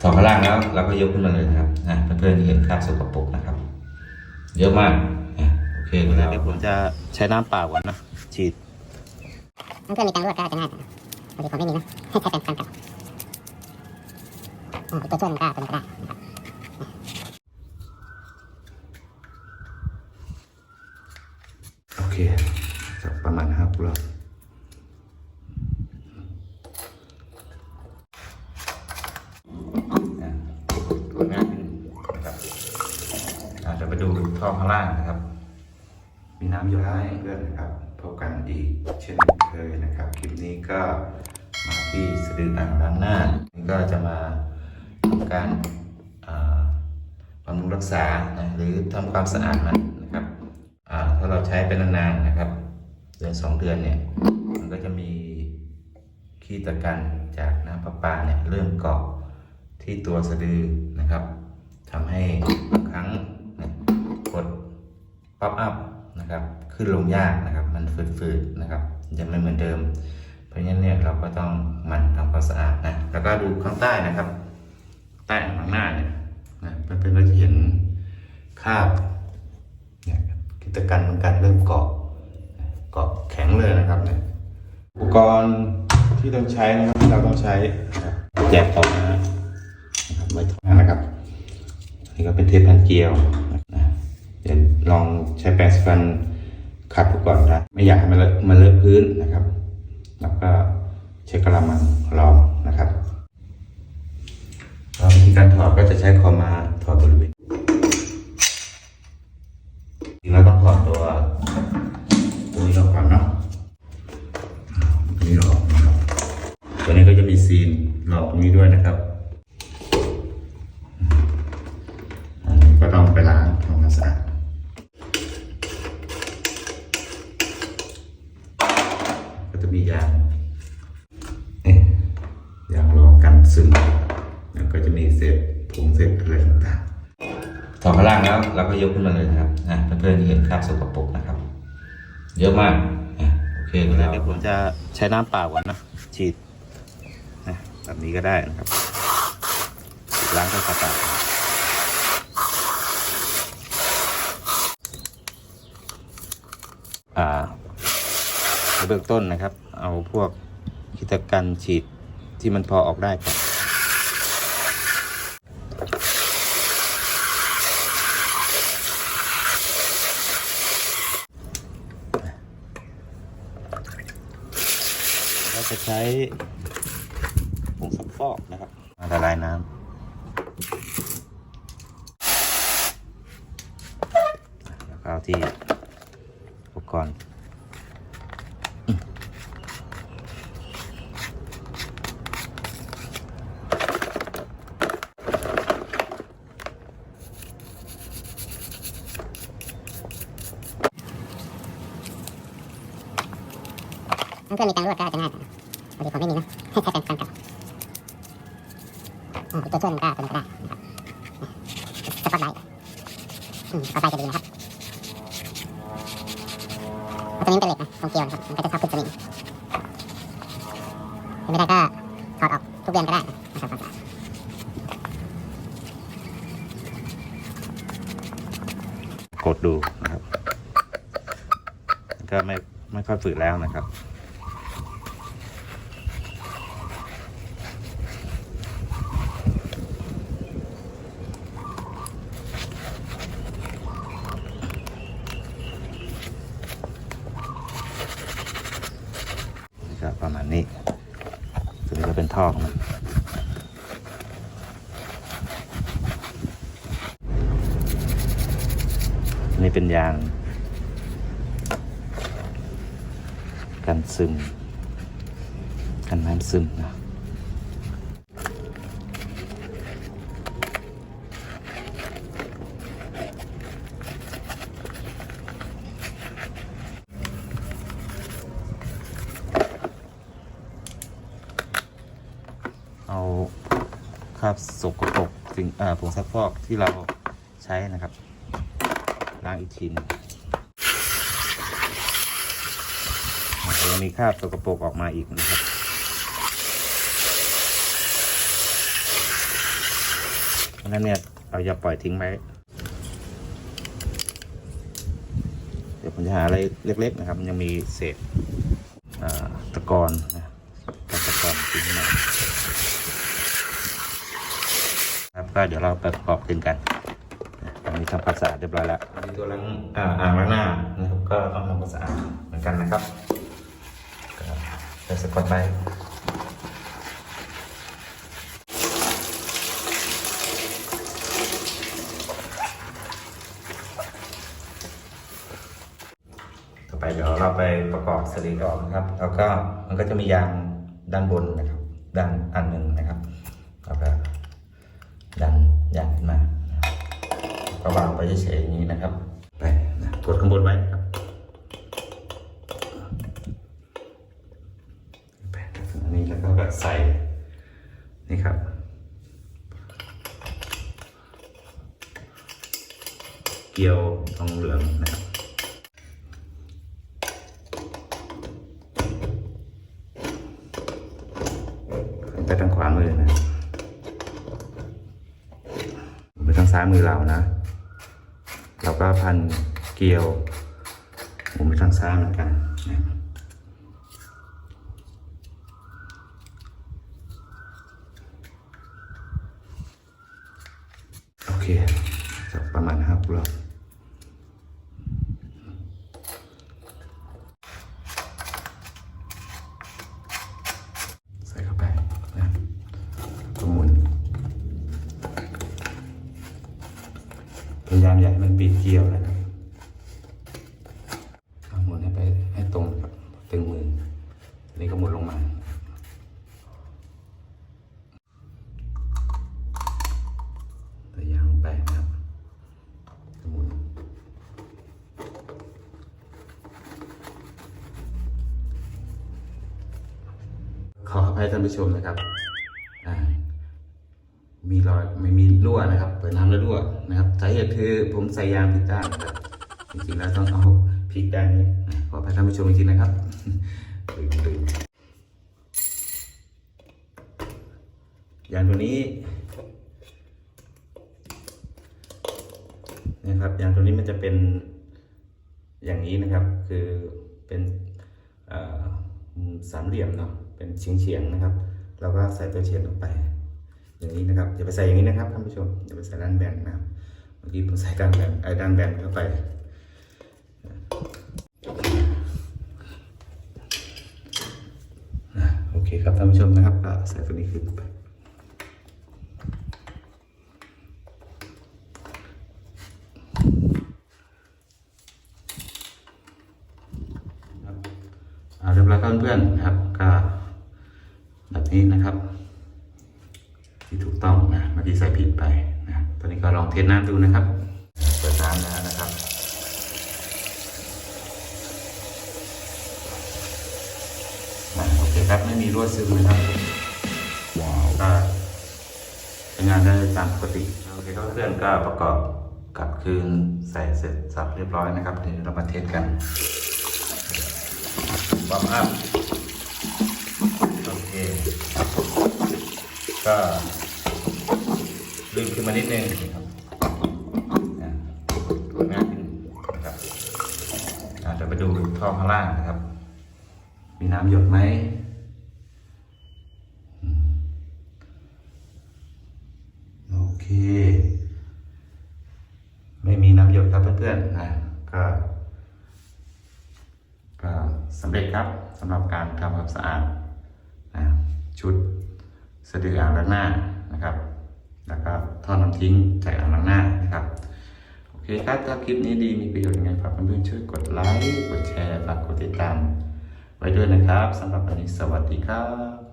ถอดข้างล่างแล้วเราก็ยกขึ้นมาเลยนะครับนะเพื่อนๆที่เห็นคราบสกปรกนะครับ เยอะมากนะโอเคเดี๋ยวเดี๋ยวผมจะใช้น้ำเปล่าก่อนนะฉีดถ้าเพื่อนมีตังค์รวดก็จะง่ายกว่าบางทีผมไม่มีนะให้ใช้เป็นการกลับอ่าอีกตัวช่วยหนึงก็ตัวนี้ก็ได้นะครับโอเคสักประมาณห้ารอบนะตัวง่ายขึ้นนะครับอ่าเดี๋ยวไปดูท่อข้างล่างนะครับ มีน้ำอย้อยเพื่อนนะครับพบกันอีกเช่นเคยนะครับ คลิปนี้ก็มาที่สะดืออ่างล้างหน้านี่ก็จะมาทำการบำรุงรักษานะหรือทำความสะอาดมันนะครับถ้าเราใช้เป็นนานๆนะครับ เดือนสองเดือนเนี่ยมันก็จะมีขี้ตะกันจากน้ำประปาเนี่ยเริ่มเกาะที่ตัวสะดือนะครับทำให้บางครั้ง ป๊อปอัพนะครับ ขึ้นลงยากนะครับ มันฝืดๆนะครับ จะไม่เหมือนเดิม เพราะฉะนั้นเนี่ยเราก็ต้องหมันทำความสะอาดนะ แล้วก็ดูข้างใต้นะครับ ใต้ข้างหน้าเนี่ยนะเพื่อนๆก็จะเห็นคราบเนี่ยกิจการมันกันเริ่มเกาะเกาะแข็งเลยนะครับเนี่ยอุปกรณ์ที่ต้องใช้นะครับเราต้องใช้แยกออกมานะครับไว้ทำงานนะครับนี่ก็เป็นเทปพันเกลียว ลองใช้แปรงสีฟันขัดดูก่อนนะไม่อยากให้มันเลอะมันเลอะพื้นนะครับ แล้วก็ใช้กระมังรองนะครับวิธีการถอดก็จะใช้คอมมาถอดบริเวณางแล้วเราก็ยกขึ้นมาเลยนะครับนะเพื่อนๆที่เห็นคราบสกปรกนะครับ เยอะมากนะโอเคเดี๋ยวเราเดี๋ยวผมจะใช้น้ำเปล่าก่อนนะฉีดนะแบบนี้ก็ได้นะครับล้างด้วยสะอาดอ่าเบื้องต้นนะครับ เอาพวกกิจกันฉีดที่มันพอออกได้ก่อนเราจะ ใช้ผงซักฟอกนะครับมาละลายน้ำแล้วก็เอาที่อุปกรณ์ถ้าเพื่อนมีตังค์รวดก็จะง่ายกว่า บางทีผมไม่มีนะให้ใช้เป็นการกลับอ่าอีกตัวช่วยหนึงก็ตัวนี้ก็ได้นะครับสปอตไลท์อืมสปอตไลท์จะดีนะครับตัวนี้เป็นเหล็กนะตรงเกลียวนะครับมันก็จะชอบขึ้นสนิมเป็นไม่ได้ก็ถอดออกทุกเดือนก็ได้นะครับกดดูนะครับ ก็ไม่ไม่ค่อยฝืดแล้วนะครับ ก็ประมาณ นี้ตัวนี้ก็เป็นท่อของมันนี่เป็นยางกันซึมกันน้ำซึมนะ เอาคราบสกปรกสิ่งผงซักฟอกที่เราใช้นะครับล้างอีกทีนึงยังมีคราบสกปรกออกมาอีกนะครับเพราะฉะนั้นเนี่ยเราอย่าปล่อยทิ้งไว้เดี๋ยวผมจะหาอะไรเล็ก ๆ นะครับยังมีเศษตะกอนนะตะกอนทิ้งมาครับ ก็เดี๋ยวเราไปประกอบกันกันนะตอนนี้ทำความสะอาดเรียบร้อยแล้วมีตัวล้างอ่างล้างหน้านะครับก็ต้องทำความสะอาดเหมือนกันนะครับใช้สกอตไบรท์ต่อไปเดี๋ยวเราไปประกอบสลีดออกนะครับ แล้วก็มันก็จะมียางด้านบนนะครับ ด้านอันหนึ่งนะครับ ดันยางขึ้นมานะครับก็วางไปเฉยๆอย่างนี้นะครับ ไปนะกดข้างบนไว้นะครับไปอันนี้แล้วก็ใส่นี่ครับเกลียวทองเหลืองนะครับไปทางขวามือนะ ซ้ายมือเรานะ เราก็พันเกลียวหมุนไปทางซ้ายเหมือนกันนะโอเคประมาณห้ารอบใส่เข้าไปนะก็หมุน พยายามอย่าให้มันปิดเกลียวนะครับเอาหมุนให้ไปให้ตรงกับตึงมือนนี้ก็หมุนลงมาแต่ยางลงไปนะครับหมุนขออภัยท่านผู้ชมนะครับ มีรอยไม่มีรั่วนะครับ เปิดน้ำแล้วรั่วนะครับสาเหตุคือผมใส่ยางผิดด้านครับจริงๆแล้วต้องเอาพลิกด้านนี้นะขอพาท่านผู้ชมจริงๆนะครับยางตัวนี้นะครับยางตัวนี้มันจะเป็นอย่างนี้นะครับ คือเป็นสามเหลี่ยมเนาะเป็นเฉียงๆนะครับ เราก็ใส่ตัวเฉียงลงไป อย่างนี้นะครับอย่าไปใส่อย่างนี้นะครับท่านผู้ชมอย่าไปใส่ด้านแบนนะครับเมื่อกี้ผมใส่ด้านแบนไอ้ด้านแบนเข้าไปนะโอเคครับท่านผู้ชมนะครับก็ใส่ตัวนี้ขึ้นไปเรียบร้อยครับเพื่อนี้นะครับ ที่ถูกต้องนะเมื่อกี้ใส่ผิดไปนะ ตอนนี้ก็ลองเทสน้ำดูนะครับ เปิดน้ำแล้วนะครับนะโอเคครับไม่มีรั่วซึมนะครับว้าวก็ใช้งานได้ตามปกติโอเคก็เครื่องก็ประกอบกลับคืนใส่เสร็จสับเรียบร้อยนะครับเดี๋ยวเรามาเทสกันวอร์มอัพโอเคก็ ดึงขึ้นมานิดนึงนะครับง่ายขึ้นนะครับอะเดี๋ยวไปดูท่อข้างล่างนะครับ มีน้ำหยดไหมอืมโอเค ไม่มีน้ำหยดครับเพื่อนๆนะก็ก็สำเร็จครับสำหรับการทำความสะอาดนะชุดสะดืออ่างล้างหน้านะครับ แล้วก็ท่อน้ำทิ้งจากอ่างล้างหน้านะครับโอเคครับถ้าคลิปนี้ดีมีประโยชน์ยังไงฝากเพื่อนๆช่วยกดไลค์กดแชร์ฝากกดติดตาม ไว้ด้วยนะครับสำหรับวันนี้สวัสดีครับ